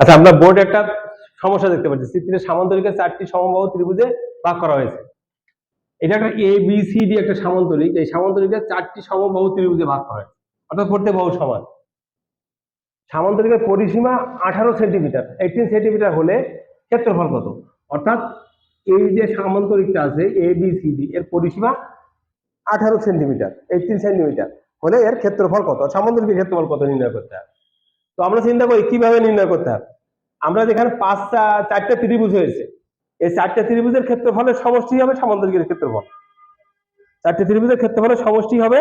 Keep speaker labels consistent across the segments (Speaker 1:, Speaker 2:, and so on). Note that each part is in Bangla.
Speaker 1: আচ্ছা আমরা বোর্ডে একটা সমস্যা দেখতে পাচ্ছি। চিত্রের সামান্তরিকের চারটি সমবাহু ত্রিভুজে ভাগ করা হয়েছে। এটা একটা এ বি সি ডি একটা সামান্তরিক। এই সামান্তরিকের চারটি সমবাহু ত্রিভুজে ভাগ করা হয়েছে। অর্থাৎ প্রত্যেক বাহু সমান। সামান্তরিকের পরিসীমা আঠারো সেন্টিমিটার। এইটিন সেন্টিমিটার হলে ক্ষেত্রফল কত? অর্থাৎ এই যে সামান্তরিকটা আছে এ বি সি ডি এর পরিসীমা আঠারো সেন্টিমিটার। এইটিন সেন্টিমিটার হলে এর ক্ষেত্রফল কত? সামান্তরিকের ক্ষেত্রফল কত নির্ণয় করতে হবে তো আমরা চিন্তা করি, কীভাবে নির্ণয় করতে হবে আমরা যেখানে পাঁচটা, চারটা ত্রিভুজ হয়েছে, এই চারটা ত্রিভুজের ক্ষেত্রফলের সমষ্টি হবে সামান্তরিকের ক্ষেত্রফল। চারটে ত্রিভুজের ক্ষেত্রফলের সমষ্টি হবে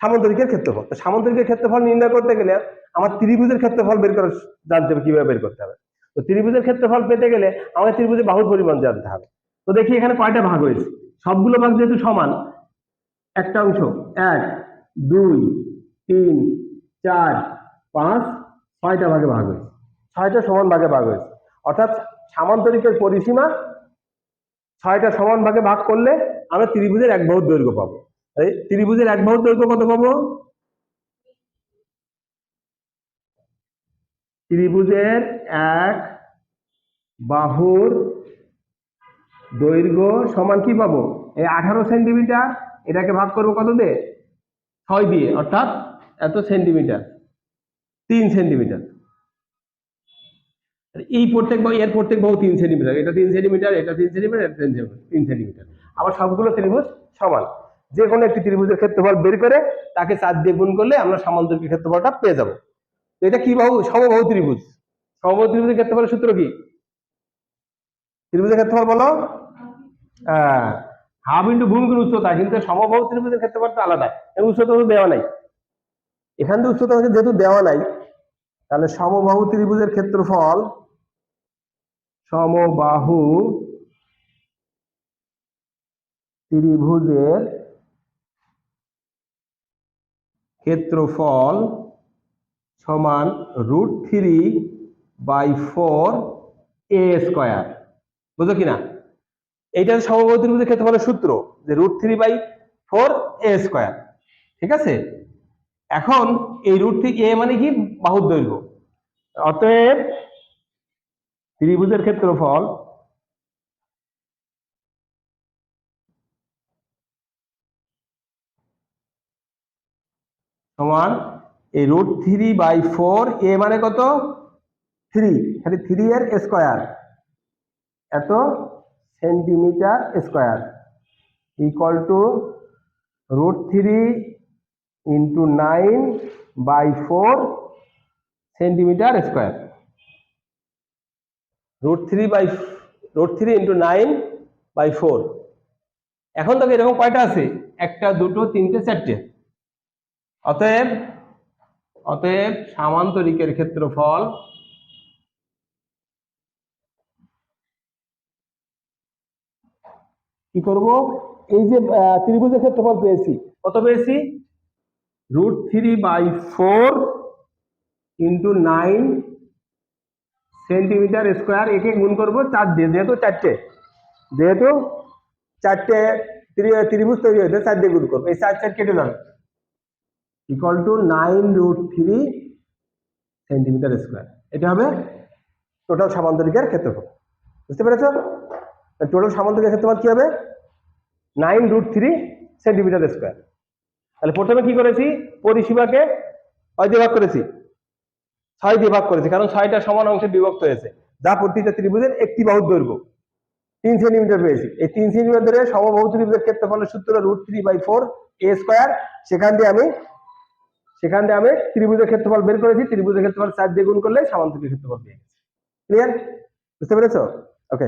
Speaker 1: সামান্তরিকের ক্ষেত্রফল। তো সামান্তরিকের ক্ষেত্রফল নির্ণয় করতে গেলে আমার ত্রিভুজের ক্ষেত্রফল বের করা জানতে হবে, কীভাবে বের করতে হবে। তো ত্রিভুজের ক্ষেত্রফল পেতে গেলে আমাদের ত্রিভুজের বাহুর পরিমাণ জানতে হবে। তো দেখি এখানে কয়টা ভাগ হয়েছে? সবগুলো ভাগ যেহেতু সমান, একটা অংশ, এক, দুই, তিন, চার, পাঁচ, ছয়টা ভাগে ভাগ হয়েছে। ছয়টা সমান ভাগে ভাগ হয়েছে। অর্থাৎ সামান্তরিকের পরিসীমা ছয়টা সমান ভাগে ভাগ করলে আমরা ত্রিভুজের এক বাহুর দৈর্ঘ্য পাবো। এই ত্রিভুজের এক বাহুর দৈর্ঘ্য কত পাবো? ত্রিভুজের এক বাহুর দৈর্ঘ্য সমান কি পাবো? এই আঠারো সেন্টিমিটার, এটাকে ভাগ করব কত দিয়ে? ছয় দিয়ে, অর্থাৎ এত সেন্টিমিটার, তিন সেন্টিমিটার। এই প্রত্যেক এর প্রত্যেক বাহু তিন সেন্টিমিটার। এটা তিন সেন্টিমিটার, এটা তিন সেন্টিমিটার, এটা তিন সেন্টিমিটার আবার সবগুলো ত্রিভুজ সমান। যে কোনো একটি ত্রিভুজের ক্ষেত্রফল বের করে তাকে চার দিয়ে গুণ করলে আমরা সামান্তরিক ক্ষেত্রফলটা পেয়ে যাব। এটা কি বাহু? সমবাহু ত্রিভুজ। সমবাহু ত্রিভুজের ক্ষেত্রফলের সূত্র কি? ত্রিভুজের ক্ষেত্রফল বলো? হ্যাঁ। হাফ ইন্টু ভূমির উচ্চতা, কিন্তু সমবাহু ত্রিভুজের ক্ষেত্রফল তো আলাদা উচ্চতা তো দেওয়া নাই। এখান থেকে উচ্চতা যেহেতু দেওয়া নাই, তাহলে সমবাহু ত্রিভুজের ক্ষেত্রফল সমবাহু ত্রিভুজের ক্ষেত্রফল সমান root three by four a square বুঝলো কিনা? এইটা সমবাহু ত্রিভুজের ক্ষেত্রফলের সূত্র, যে root three by four a square ঠিক আছে? এখন এই রুট থ্রি এ মানে কি? বাহুর দৈর্ঘ্য। অতএব ত্রিভুজের ক্ষেত্রফল সমান, এই root three by four a মানে কত? থ্রি খালি থ্রি এর স্কোয়ার এত centimetre square equal to root three into nine by four centimetre square root three by root three into nine by four এখন দেখো এরকম কয়টা আছে? একটা, দুটো, তিনটে, চারটে। অতএব অতএব সামান্তরিকের ক্ষেত্রফল কি করব? এই যে ত্রিভুজের ক্ষেত্রফল পেয়েছি। কত পেয়েছি? Root three by four into nine centimetre square একে গুণ করব চার দিয়ে, যেহেতু চারটে। যেহেতু চারটে ত্রিভুজ তৈরি হয়েছে, চার দিয়ে গুণ করব। এই চার চার কেটে যাবে। Equal to nine root three centimetre square এটা হবে টোটাল সামান্তরিকের ক্ষেত্রফল। বুঝতে পেরেছ? টোটাল সামান্তরিকের ক্ষেত্রফল কি হবে? Nine root three centimetre square তাহলে প্রথমে কি করেছি? পরিসীমাকে ভাগ করেছি। ছয় দিয়ে ভাগ করেছি, কারণ ছয়টা সমান অংশে বিভক্ত হয়েছে। যা প্রতিটা ত্রিভুজের একটি বাহুর দৈর্ঘ্য। তিন সেন্টিমিটার পেয়েছি। এই তিন সেন্টিমিটার ধরে সমবাহু ত্রিভুজের ক্ষেত্রফলের সূত্র root three by four a square সেখান দিয়ে আমি সেখান দিয়ে আমি ত্রিভুজের ক্ষেত্রফল বের করেছি। ত্রিভুজের ক্ষেত্রফল চার দিয়ে গুণ করলে সামান্তরিক ক্ষেত্রফল পেয়ে গেছি। ক্লিয়ার বুঝতে পেরেছ? ওকে